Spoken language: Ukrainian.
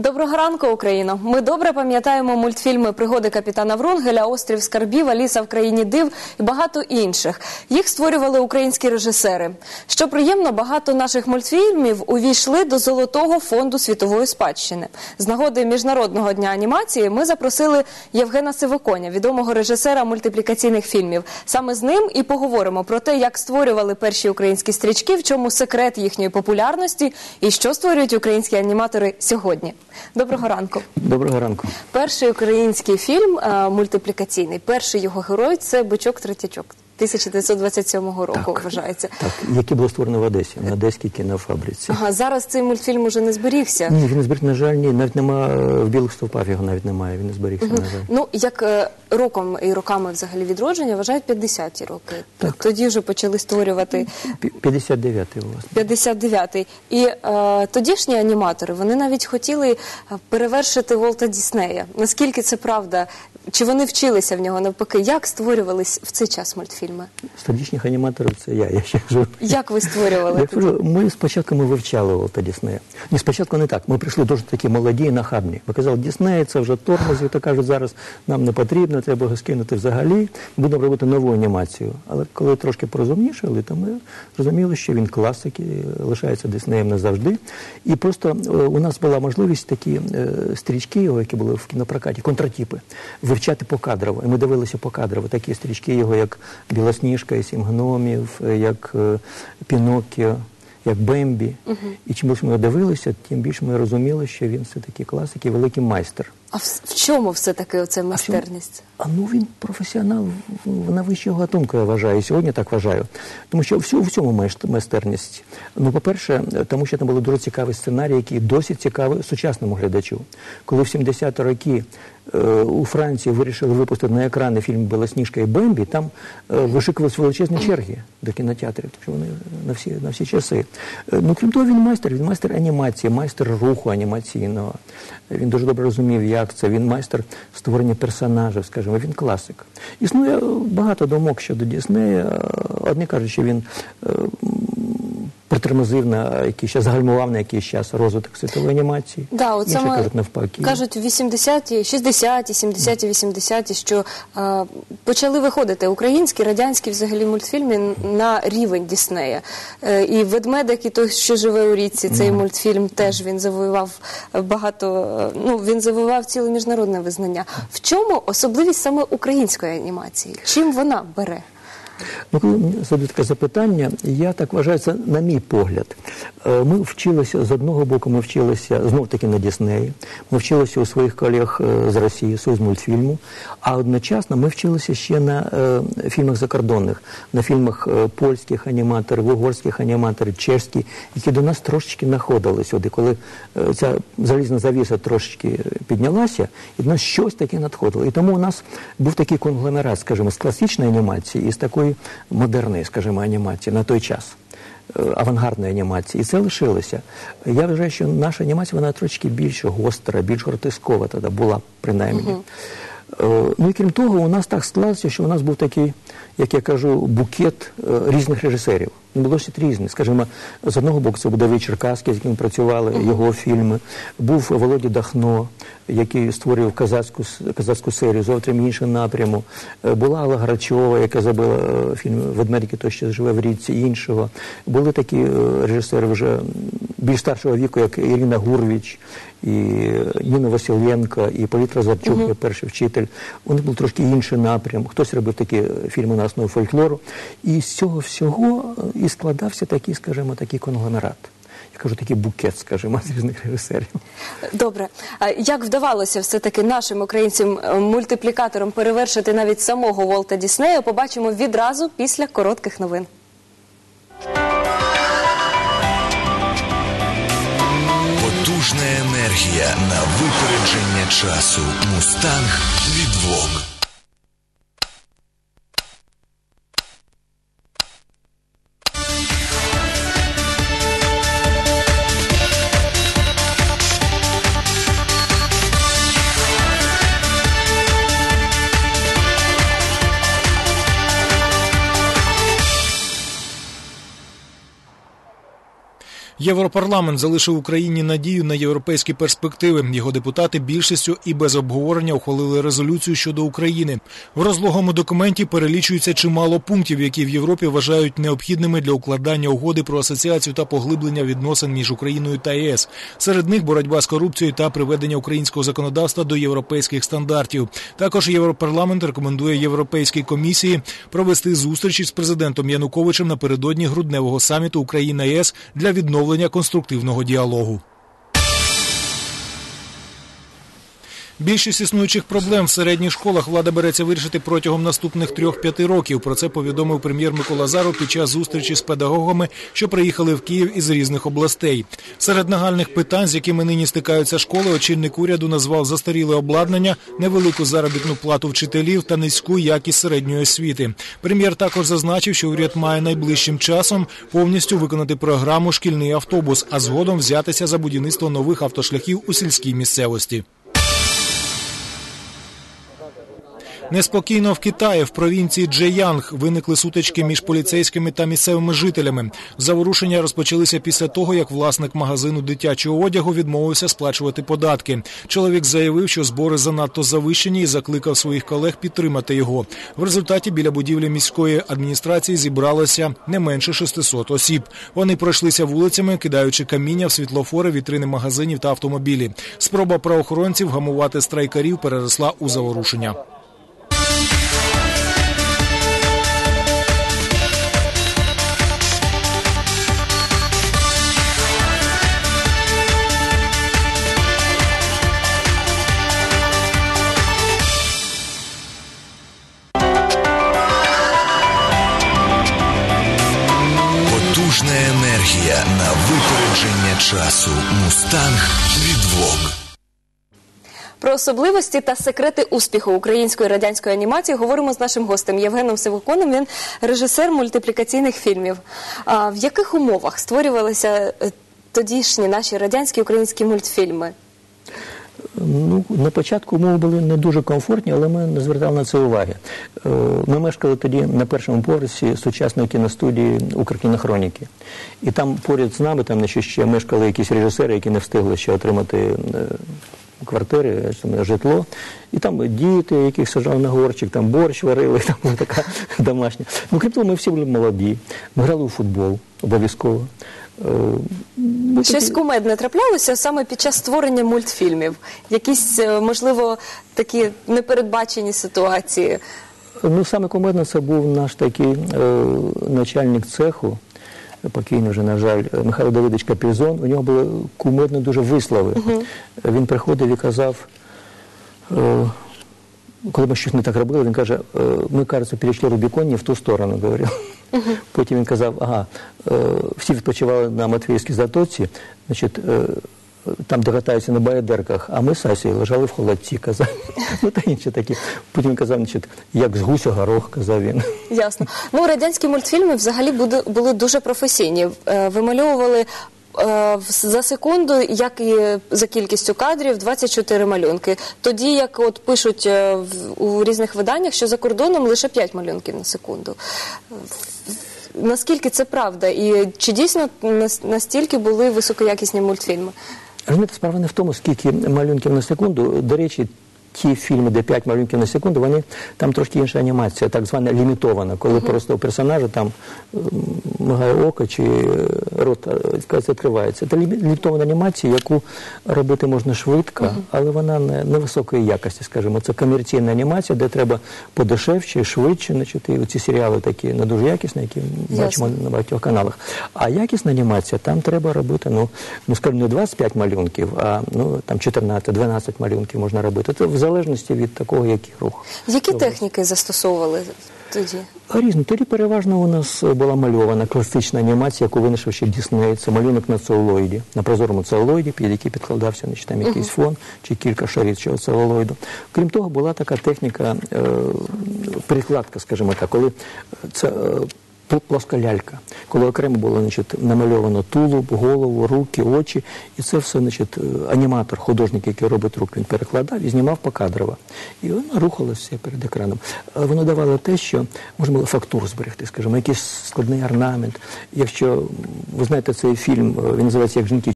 Доброго ранку, Україно! Ми добре пам'ятаємо мультфільми Пригоди капітана Врунгеля, Острів Скарбів, Аліса в країні див і багато інших. Їх створювали українські режисери. Що приємно, багато наших мультфільмів увійшли до золотого фонду світової спадщини. З нагоди міжнародного дня анімації ми запросили Євгена Сивоконя, відомого режисера мультиплікаційних фільмів. Саме з ним і поговоримо про те, як створювали перші українські стрічки, в чому секрет їхньої популярності і що створюють українські аніматори сьогодні. Доброго ранку. Доброго ранку. Перший український фільм е, мультиплікаційний. Перший його герой це бичок третячок 1927 року. Так. Вважається. Так, який було створено в Одесі, на Одеській кінофабриці. Ага, зараз цей мультфільм уже не зберігся. Ні, він не зберіг, на жаль, ні, навіть нема е, в білих стовпах його навіть немає, він не зберігся, на жаль. Ну як е, роком і роками взагалі відродження вважають 50-ті роки. Так. Тоді вже почали створювати 59-й, власне. 59-й. І е, тодішні аніматори вони навіть хотіли е, перевершити Волта Діснея. Наскільки це правда? Чи вони вчилися в нього навпаки? Як створювались в цей час мультфільми? Тодішніх аніматорів це я, я ще кажу. Як ви створювали? Я кажу, ми спочатку ми вивчали Волта Діснея. Ні, спочатку не так. Ми прийшли дуже такі молоді і нахабні. Ви казали, Дісней, це вже тормоз, і то кажуть, зараз нам не потрібно, треба його скинути взагалі. Будемо робити нову анімацію. Але коли трошки порозумнішали, то ми зрозуміли, що він класик і лишається Діснеєм назавжди. І просто е, у нас була можливість такі е, стрічки, які були в кінопрокаті, контратіпи, вивчати покадрово. І ми дивилися покадрово. Такі стрічки його, як Білосніжка і Сім гномів, е, як Пінокіо, Піноккіо, як Бембі. І чим більше ми його дивилися, тим більше ми розуміли, що він все-таки класик і великий майстер. А в, в чому все таки оце майстерність? А ну він професіонал на вищого гатунку, я вважаю. Сьогодні так вважаю. Тому що всю, в цьому майстерність. Ну, по-перше, тому що там були дуже цікаві сценарії, які досі цікаві сучасному глядачу. Коли в 70-ті роки е, у Франції вирішили випустити на екрани фільм Белосніжка і Бембі, там е, вишикувалися величезні черги до кінотеатрів, тому що вони на всі, на всі часи. Е, ну, крім того, він майстер, він майстер анімації, майстер руху анімаційного. Він дуже добре розумів, це. Він майстер створення персонажів, скажімо, він класик. Існує багато думок щодо Діснея. Одні кажуть, що він е, притормозив на якийсь час, загальмував на якийсь час розвиток світової анімації. Да, от Інші саме кажуть навпаки. кажуть в 80-ті, 60-ті, 70-ті, 80-ті, що е, почали виходити українські, радянські взагалі мультфільми на рівень Діснея. Е, і ведмедик, і той, що живе у річці, цей мультфільм теж він завоював багато. е, Ну він завоював ціле міжнародне визнання. В чому особливість саме української анімації? Чим вона бере? Ну, коли мені задають таке запитання, я так вважаю, це на мій погляд. Е, Ми вчилися з одного боку, ми вчилися знов таки на Діснеї, ми вчилися у своїх колег е, з Росії, Союз мультфільму, а одночасно ми вчилися ще на е, фільмах закордонних, на фільмах е, польських аніматорів, угорських аніматорів, чешських, які до нас трошечки знаходили сюди, коли ця залізна завіса трошечки піднялася, і до нас щось таке надходило. І тому у нас був такий конгломерат, скажімо, з класичної анімації і з такої модерної, скажімо, анімації на той час. е, Авангардної анімації, і це лишилося. Я вважаю, що наша анімація вона трошки більш гостра, більш гротискова тоді була, принаймні. Е, Ну і крім того, у нас так склалося, що у нас був такий, як я кажу, букет е, різних режисерів. Був досить різний. Скажімо, з одного боку це був Давид Черкаський, з яким працювали його фільми. Був Володя Дахно, який створював казацьку, казацьку серію зовсім інший напряму. Е, Була Алла Грачова, яка забила е, фільм Ведмедики, то що живе в річці іншого. Були такі е, режисери вже більш старшого віку, як Ірина Гурвіч, і Ніна Василенко, і Політ Розарчук, як перший вчитель. У них був трошки інший напрям. Хтось робив такі фільми на основі фольклору. І з цього всього і складався такий, скажімо, такий конгломерат. Я кажу, такий букет, скажімо, з різних режисерів. Добре, а як вдавалося все-таки нашим українцям е, мультиплікаторам перевершити навіть самого Волта Діснея, побачимо відразу після коротких новин. Потужна енергія на випередження часу. Мустанг від Vogue. Європарламент залишив Україні надію на європейські перспективи. Його депутати більшістю і без обговорення ухвалили резолюцію щодо України. В розлогому документі перелічується чимало пунктів, які в Європі вважають необхідними для укладання угоди про асоціацію та поглиблення відносин між Україною та ЄС. Серед них боротьба з корупцією та приведення українського законодавства до європейських стандартів. Також Європарламент рекомендує Європейській комісії провести зустрічі з президентом Януковичем напередодні грудневого саміту Україна ЄС для відновлення конструктивного діалогу. Більшість існуючих проблем в середніх школах влада береться вирішити протягом наступних трьох-п'яти років. Про це повідомив прем'єр Микола Заров під час зустрічі з педагогами, що приїхали в Київ із різних областей. Серед нагальних питань, з якими нині стикаються школи, очільник уряду назвав застаріле обладнання, невелику заробітну плату вчителів та низьку якість середньої освіти. Прем'єр також зазначив, що уряд має найближчим часом повністю виконати програму Шкільний автобус, а згодом взятися за будівництво нових автошляхів у сільській місцевості. Неспокійно в Китаї в провінції Джеянг виникли сутички між поліцейськими та місцевими жителями. Заворушення розпочалися після того, як власник магазину дитячого одягу відмовився сплачувати податки. Чоловік заявив, що збори занадто завищені і закликав своїх колег підтримати його. В результаті біля будівлі міської адміністрації зібралося не менше 600 осіб. Вони пройшлися вулицями, кидаючи каміння в світлофори, вітрини магазинів та автомобілі. Спроба правоохоронців гамувати страйкарів переросла у заворушення. Енергія на випередження часу. Мустанг відвок. Про особливості та секрети успіху української радянської анімації говоримо з нашим гостем Євгеном Сивоконом. Він режисер мультиплікаційних фільмів. А в яких умовах створювалися е, тодішні наші радянські українські мультфільми? Ну, на початку умови були не дуже комфортні, але ми не звертали на це уваги. Е, Ми мешкали тоді на першому поверсі сучасної кіностудії Укркінохроніки. І там поряд з нами там ще мешкали якісь режисери, які не встигли ще отримати е, квартири, саме житло. І там діти, яких сажали на горчик, там борщ варили, там була така домашня. Ну, крім того, ми всі були молоді. Ми грали у футбол обов'язково. Е, Щось кумедне траплялося саме під час створення мультфільмів? Якісь, е, можливо, такі непередбачені ситуації? Ну, саме кумедно це був наш такий е, начальник цеху, покійний вже, на жаль, Михайло Давидович Капізон. У нього були кумедно дуже вислови. Він приходив і казав, е, коли ми щось не так робили, він каже, е, ми, кажеться, перейшли Рубікон не в ту сторону, говорив. Потім він казав, ага, е, всі відпочивали на Матвіївській затоці, значить, там де катаються на баядерках, а ми з Асією лежали в холодці, казав. Ну та інші такі. Потім казав, значить, як з гуся горох, казав він. Ясно. Ну, радянські мультфільми взагалі були, дуже професійні. Е, Вимальовували е, за секунду, як і за кількістю кадрів, 24 малюнки. Тоді, як от пишуть е, в- у різних виданнях, що за кордоном лише 5 малюнків на секунду. Наскільки це правда? І чи дійсно настільки були високоякісні мультфільми? Розумієте, справа не в тому, скільки малюнків на секунду. До речі, ті фільми, де 5 малюнків на секунду, вони там трошки інша анімація, так звана лімітована, коли просто у персонажа там мигає око чи е, рот е, відкривається. Це лімі- лімітована анімація, яку робити можна швидко, але вона не, не високої якості, скажімо. Це комерційна анімація, де треба подешевше, швидше. Значить, і ці серіали такі не дуже якісні, які бачимо на багатьох каналах. А якісна анімація, там треба робити, ну, ну скажімо, не 25 малюнків, а ну, там 14-12 малюнків можна робити. Це залежності від такого, який рух. Які техніки застосовували тоді? Різно. Тоді переважно у нас була мальована класична анімація, яку винайшов ще Дісней. Це малюнок на целулоїді, на прозорому целулоїді, під який підкладався значить, там якийсь фон чи кілька шарів цього целулоїду. Крім того, була така техніка е, прикладка, скажімо так, коли це. е, плоска лялька, коли окремо було значить, намальовано тулуб, голову, руки, очі, і це все значить, е, аніматор, художник, який робить рук, він перекладав і знімав покадрово. І вона рухалася перед екраном. Е, Воно давало те, що можна було фактуру зберегти, скажімо, якийсь складний орнамент. Якщо ви знаєте цей фільм, е, він називається Як жінки